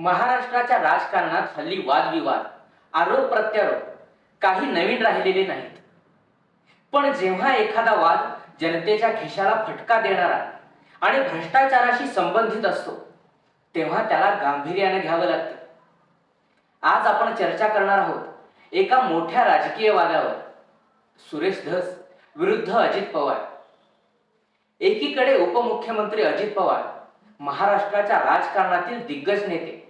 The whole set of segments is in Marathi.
महाराष्ट्राच्या राजकारणात हल्ली वादविवाद आरोप प्रत्यारोप काही नवीन राहिलेले नाहीत. पण जेव्हा एखादा वाद जनतेच्या खिशाला फटका देणारा आणि भ्रष्टाचाराशी संबंधित असतो तेव्हा त्याला गांभीर्याने घ्यावं लागतं. आज आपण चर्चा करणार आहोत एका मोठ्या राजकीय वादावर. सुरेश धस विरुद्ध अजित पवार. एकीकडे उपमुख्यमंत्री अजित पवार महाराष्ट्राच्या राजकारणातील दिग्गज नेते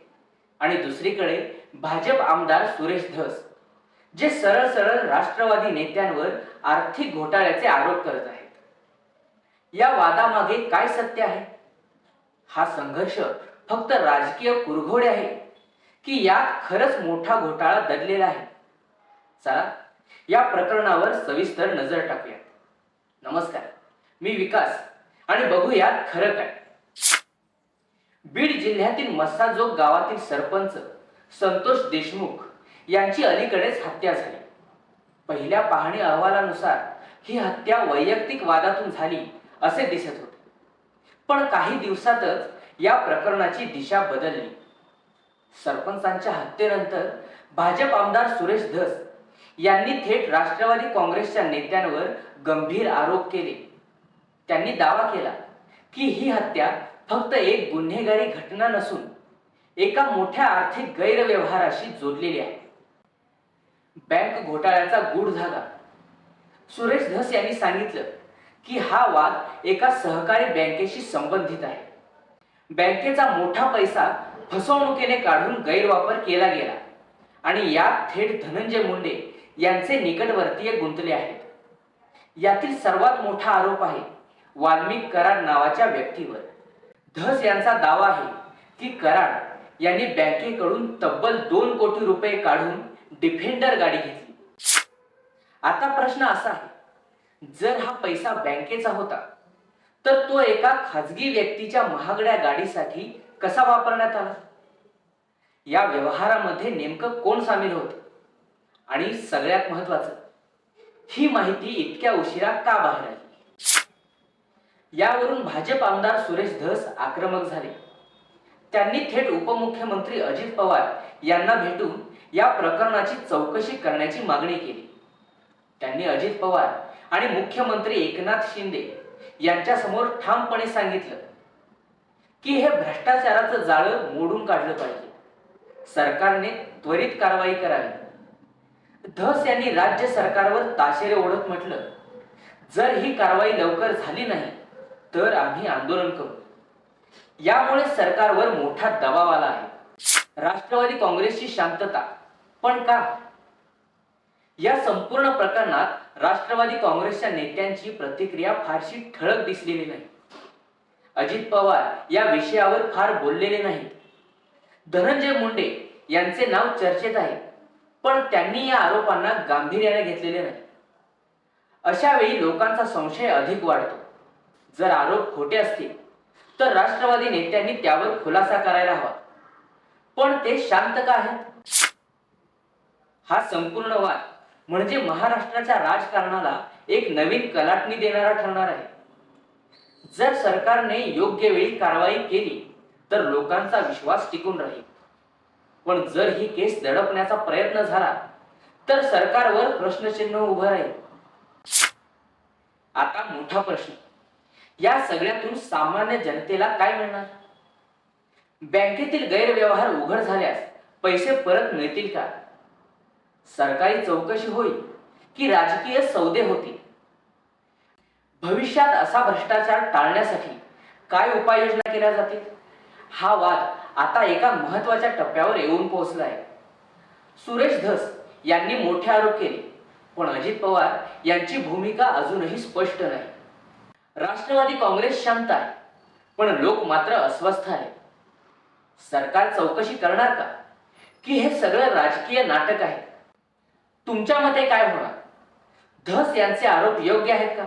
आणि दुसरीकडे भाजप आमदार सुरेश धस जे सरळ सरळ राष्ट्रवादी नेत्यांवर आर्थिक घोटाळ्याचे आरोप करत आहेत. या वादामागे काय सत्य आहे? हा संघर्ष फक्त राजकीय कुरघोडे आहे की यात खरंच मोठा घोटाळा दडलेला आहे? चला या प्रकरणावर सविस्तर नजर टाकूया नमस्कार मी विकास आणि बघूयात खरं काय. बीड जिल्ह्यातील मस्साजोग गावातील सरपंच संतोष देशमुख यांची अलीकडेच हत्या झाली. पहिल्या पाहणी अहवालानुसार ही हत्या वैयक्तिक वादातून झाली असे दिसत होते. पण काही दिवसातच या प्रकरणाची दिशा बदलली. सरपंचांच्या हत्येनंतर भाजप आमदार सुरेश धस यांनी थेट राष्ट्रवादी काँग्रेसच्या नेत्यांवर गंभीर आरोप केले. त्यांनी दावा केला की ही हत्या फक्त एक गुन्हेगारी घटना नसून एका मोठ्या आर्थिक गैरव्यवहाराशी जोडलेली आहे. बँक घोटाळ्याचा गूढ धागा. सुरेश धस यांनी सांगितलं की हा वाद एका सहकारी बँकेशी संबंधित आहे. बँकेचा मोठा पैसा फसवणुकीने काढून गैरवापर केला गेला आणि यात थेट धनंजय मुंडे यांचे निकटवर्तीय गुंतले आहेत. यातील सर्वात मोठा आरोप आहे वाल्मिक कराड नावाच्या व्यक्तीवर. धस यांचा दावा आहे की कराड यांनी बँकेकडून तब्बल दोन कोटी रुपये काढून डिफेंडर गाडी घेतली. आता प्रश्न असा आहे जर हा पैसा बँकेचा होता तर तो एका खाजगी व्यक्तीच्या महागड्या गाडीसाठी कसा वापरण्यात आला? या व्यवहारामध्ये नेमकं कोण सामील होत? आणि सगळ्यात महत्वाचं ही माहिती इतक्या उशिरा का बाहेर आली? यावरून भाजप आमदार सुरेश धस आक्रमक झाले. त्यांनी थेट उपमुख्यमंत्री अजित पवार यांना भेटून या प्रकरणाची चौकशी करण्याची मागणी केली. त्यांनी अजित पवार आणि मुख्यमंत्री एकनाथ शिंदे यांच्या समोर ठामपणे सांगितलं की हे भ्रष्टाचाराचं जाळं मोडून काढलं पाहिजे. सरकारने त्वरित कारवाई करावी. धस यांनी राज्य सरकारवर ताशेरे ओढत म्हटलं जर ही कारवाई लवकर झाली नाही तर आम्ही आंदोलन करू. यामुळे सरकारवर मोठा दबाव आला आहे. राष्ट्रवादी काँग्रेसची शांतता पण का? या संपूर्ण प्रकरणात राष्ट्रवादी काँग्रेसच्या नेत्यांची प्रतिक्रिया फारशी ठळक दिसलेली नाही. अजित पवार या विषयावर फार बोललेले नाहीत. धनंजय मुंडे यांचे नाव चर्चेत आहे पण त्यांनी या आरोपांना गांभीर्याने घेतलेले नाही. अशा वेळी लोकांचा संशय अधिक वाढतो. जर आरोप खोटे असतील तर राष्ट्रवादी नेत्यांनी त्यावर खुलासा करायला हवा. पण ते शांत का आहेत? हा संपूर्ण वाद म्हणजे महाराष्ट्राच्या राजकारणाला एक नवीन कलाटणी देणारा ठरणार आहे. जर सरकारने योग्य वेळी कारवाई केली तर लोकांचा विश्वास टिकून राहील. पण जर ही केस दडपण्याचा प्रयत्न झाला तर सरकारवर प्रश्नचिन्ह उभं राहील. आता मोठा प्रश्न. या सगळ्यातून सामान्य जनतेला काय मिळणार? बँकेतील गैरव्यवहार उघड झाल्यास पैसे परत मिळतील का? सरकारी चौकशी होईल की राजकीय सौदे होतील? भविष्यात असा भ्रष्टाचार टाळण्यासाठी काय उपाययोजना केल्या जातील? हा वाद आता एका महत्त्वाच्या टप्प्यावर येऊन पोहोचला आहे. सुरेश धस यांनी मोठे आरोप केले पण अजित पवार यांची भूमिका अजूनही स्पष्ट नाही. राष्ट्रवादी काँग्रेस शांत आहे पण लोक मात्र अस्वस्थ आहे सरकार चौकशी करणार का? की हे सगळं राजकीय नाटक आहे? तुमच्या मते काय होणार? धस यांचे आरोप योग्य आहेत का?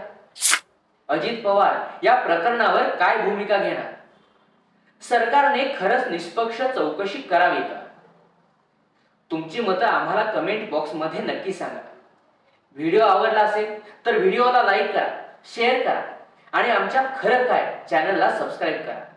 अजित पवार या प्रकरणावर काय भूमिका घेणार? सरकारने खरंच निष्पक्ष चौकशी करावी का? तुमची मतं आम्हाला कमेंट बॉक्समध्ये नक्की सांगा. व्हिडिओ आवडला असेल तर व्हिडिओला लाईक करा शेअर करा. आणि आमच्या खरं काय? चॅनलला सबस्क्राईब करा.